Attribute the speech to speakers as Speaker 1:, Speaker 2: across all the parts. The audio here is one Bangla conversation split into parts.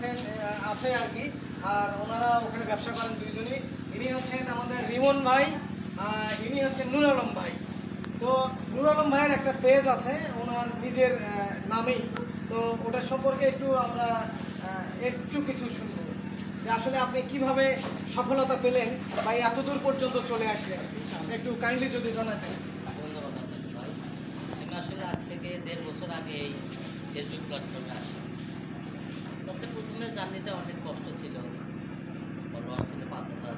Speaker 1: আহ, আছে আর কি। আর ওনারা ওখানে ব্যবসা করেন দুইজনই। ইনি হচ্ছেন আমাদের রিমন ভাই ইনি হচ্ছেন নুর আলম ভাই। তো নুর আলম ভাইয়ের একটা পেজ আছে ওনার নিজের নামেই। তো ওটার সম্পর্কে একটু আমরা একটু কিছু শুনব। যে আসলে আপনি কীভাবে সফলতা পেলেন বা এই এতদূর পর্যন্ত চলে আসলেন? একটু কাইন্ডলি যদি জানাতেন।
Speaker 2: ধন্যবাদ ভাই। আমি আসলে আজ থেকে দেড় বছর আগে এই ফেসবুক প্ল্যাটফর্মে আসি। জার্নিটা অনেক কষ্ট ছিল। ফলোয়ার ছিল পাঁচ হাজার।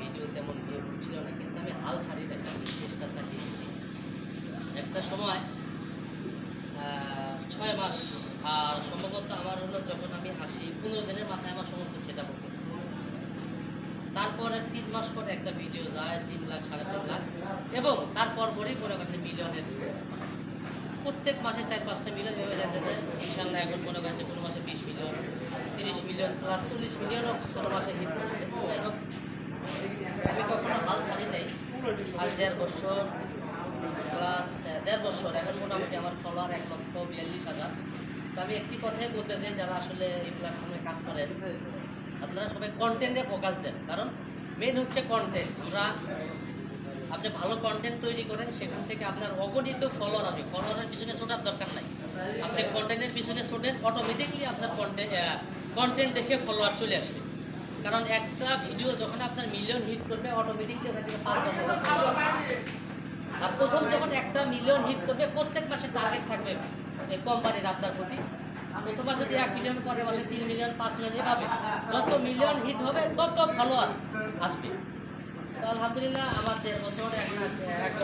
Speaker 2: ভিডিও তেমন ভিউ ছিল না, কিন্তু আমি হাল ছাড়ি নাই আমি চেষ্টা চালিয়ে গেছি। একটা সময় ছয় মাস, আর সম্ভবত আমার হলো যখন আমি আসি পনেরো দিনের মাথায় আমার সমস্ত সেটা হতো। তারপরে তিন মাস পরে একটা ভিডিও যায়, তিন লাখ, সাড়ে তিন লাখ, এবং তারপর পরেই মনে করেন মিলিয়নের। প্রত্যেক মাসে চার পাঁচটা মিলিয়ন ভেবে যেতে ইনশাল্লাহ এখন মনে করেন কোনো মাসে বিশ মিলিয়ন। তিরিশ মিলিয়ন প্লাস চল্লিশ মিলিয়নও মাসে হিট করছে। যাই হোক, আমি কখনো হাল ছাড়ি নাই। আজ দেড় বছর প্লাস দেড় বছর, এখন মোটামুটি আমার ফলোয়ার এক লক্ষ বিয়াল্লিশ হাজার। তো আমি একটি কথাই বলতে চাই, যারা আসলে এই প্ল্যাটফর্মে কাজ করেন, আপনারা সবাই কন্টেন্টে ফোকাস দেন। কারণ মেন হচ্ছে কন্টেন্ট আমরা আপনি ভালো কন্টেন্ট তৈরি করেন, সেখান থেকে আপনার অগণিত ফলোয়ার আসবে। ফলোয়ারের পিছনে ছোটার দরকার নাই। আপনি কন্টেন্টের পিছনে ছোটেন অটোমেটিকলি আপনার কন্টেন্ট কন্টেন্ট দেখে ফলোয়ার চলে আসবে কারণ একটা ভিডিও যখন আপনার মিলিয়ন হিট করবে অটোমেটিকলি। আর প্রথম যখন একটা মিলিয়ন হিট করবে, প্রত্যেক মাসে টার্গেট থাকবে এই কোম্পানির আপনার প্রতি প্রথম মাসে এক মিলিয়ন পরের মাসে তিন মিলিয়ন পাঁচ মিলিয়ন এভাবে যত মিলিয়ন হিট হবে, তত ফলোয়ার আসবে তো আলহামদুলিল্লাহ, আমার দেড় বছর আছে, এক।